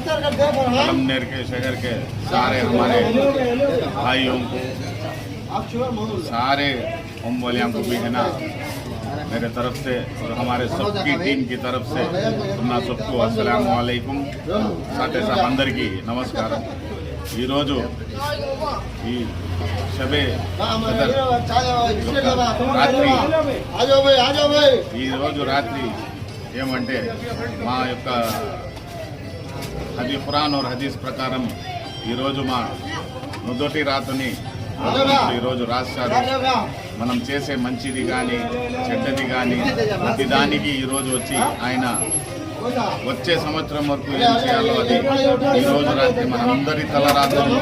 कलमनेर के शहर के सारे हमारे भाइयों को सारे हम वालियों को भी है ना मेरे तरफ से और हमारे सबकी टीम की तरफ से ఉన్న सबको अस्सलाम वालेकुम సాటే సాబ్ అందరికీ నమస్కారం ఈరోజు ఈ షబే కదర్ రాత్రి ఈ రోజు రాత్రి ఏమంటే మా యొక్క హది ఖురాన్ ఓర్ హదీస్ ప్రకారం ఈరోజు మా మొదటి రాతని ఈరోజు రాశారు. మనం చేసే మంచిది కానీ చెడ్డది కానీ ప్రతి దానికి ఈరోజు వచ్చి ఆయన వచ్చే సంవత్సరం వరకు ఏం చేయాలో అది ఈ రోజు రాత్రి మనందరి తలరాత్రులు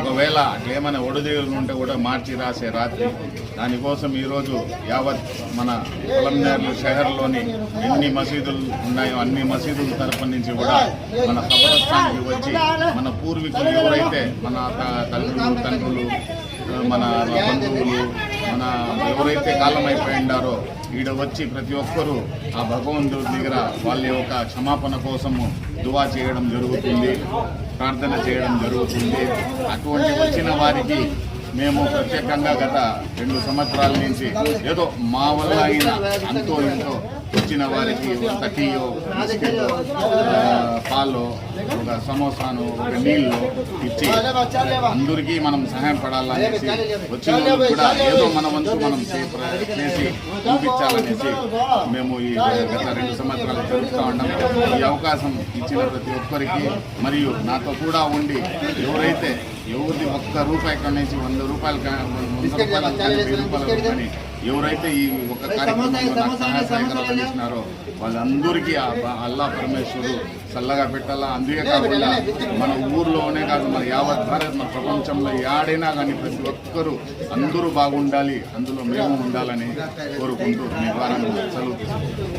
ఒకవేళ ఏమైనా ఒడిదేవులు ఉంటే కూడా మార్చి రాసే రాత్రి. దానికోసం ఈరోజు యావత్ మన పొలంనేర్లు షహర్లోని ఎన్ని మసీదులు ఉన్నాయో అన్ని మసీదుల తరపు నుంచి కూడా మన కబరస్థానికి వచ్చి మన పూర్వీకులు ఎవరైతే మన త- తల్లులు తండ్రులు మన బంధువులు మన ఎవరైతే కాలం అయిపోయి ఉండారో ఈడ వచ్చి ప్రతి ఒక్కరూ ఆ భగవంతుడి దగ్గర వాళ్ళ యొక్క క్షమాపణ కోసము దువా చేయడం జరుగుతుంది ప్రార్థన చేయడం జరుగుతుంది. అటువంటి వచ్చిన వారికి మేము ప్రత్యేకంగా గత రెండు సంవత్సరాల నుంచి ఏదో మా వల్ల అయిన అంతో ఇంతో వచ్చిన వారికి ఒక టీయో బిస్కెట్ పాలు ఒక సమోసాను ఒక నీళ్ళు ఇచ్చి అందరికీ మనం సహాయం పడాలనేసి వచ్చిన కూడా ఏదో మన వంతు మనం చేసి చూపించాలనేసి మేము ఈ గత రెండు సంవత్సరాలు జరుపుతూ ఉన్నాం. ఈ అవకాశం ఇచ్చిన ప్రతి ఒక్కరికి మరియు నాతో కూడా ఉండి ఎవరైతే ఎవరిది ఒక్క రూపాయి కనేసి వంద రూపాయలు వంద రూపాయలు కానీ వెయ్యి రూపాయలు కానీ ఎవరైతే ఈ ఒక అందిస్తున్నారో వాళ్ళందరికీ అల్లా పరమేశ్వరుడు చల్లగా పెట్టాలా అందుకే కాకుండా మన ఊర్లోనే కాదు మన యావత్ భారత్ మన ప్రపంచంలో యాడైనా కానీ ప్రతి ఒక్కరూ అందరూ బాగుండాలి అందులో మేము ఉండాలని కోరుకుంటూ సెలవు తీసుకుంటాం